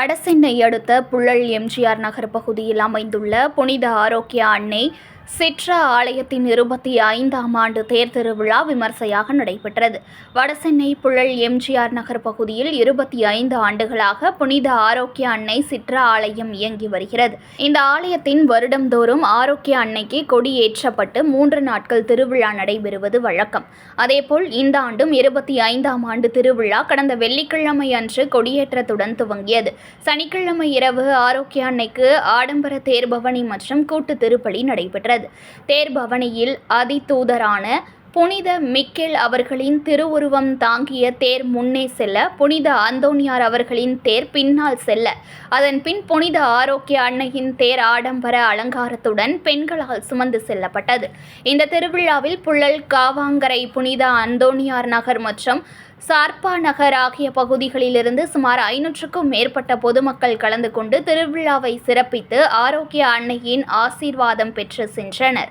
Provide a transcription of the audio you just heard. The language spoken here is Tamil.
வடசென்னை அடுத்த புழல் எம்ஜிஆர் நகர் பகுதியில் அமைந்துள்ள புனித ஆரோக்கிய அன்னை சிற்றா ஆலயத்தின் இருபத்தி ஐந்தாம் ஆண்டு தேர்திருவிழா விமர்சையாக நடைபெற்றது. வடசென்னை புழல் எம்ஜிஆர் நகர் பகுதியில் இருபத்தி ஐந்து ஆண்டுகளாக புனித ஆரோக்கிய அன்னை சிற்றா ஆலயம் இயங்கி வருகிறது. இந்த ஆலயத்தின் வருடந்தோறும் ஆரோக்கிய அன்னைக்கு கொடியேற்றப்பட்டு மூன்று நாட்கள் திருவிழா நடைபெறுவது வழக்கம். அதேபோல் இந்த ஆண்டும் இருபத்தி ஐந்தாம் ஆண்டு திருவிழா கடந்த வெள்ளிக்கிழமை அன்று கொடியேற்றத்துடன் துவங்கியது. சனிக்கிழமை இரவு ஆரோக்கிய அன்னைக்கு ஆடம்பர தேர்பவனி மற்றும் கூட்டு திருப்பலி நடைபெற்றது. தேர்பவனியில் அதிதூதரான புனித மிக்கேல் அவர்களின் திருவுருவம் தாங்கிய தேர் முன்னே செல்ல புனித அந்தோனியார் அவர்களின் தேர் பின்னால் செல்ல. அதன் பின் புனித ஆரோக்கிய அன்னையின் தேர் ஆடம்பர அலங்காரத்துடன் பெண்களால் சுமந்து செல்லப்பட்டது. இந்த திருவிழாவில் புழல் காவாங்கரை புனித அந்தோனியார் நகர் மற்றும் சார்பா நகர் ஆகிய பகுதிகளிலிருந்து சுமார் ஐநூற்றுக்கும் மேற்பட்ட பொதுமக்கள் கலந்து கொண்டு திருவிழாவை சிறப்பித்து ஆரோக்கிய அன்னையின் ஆசீர்வாதம் பெற்று சென்றனர்.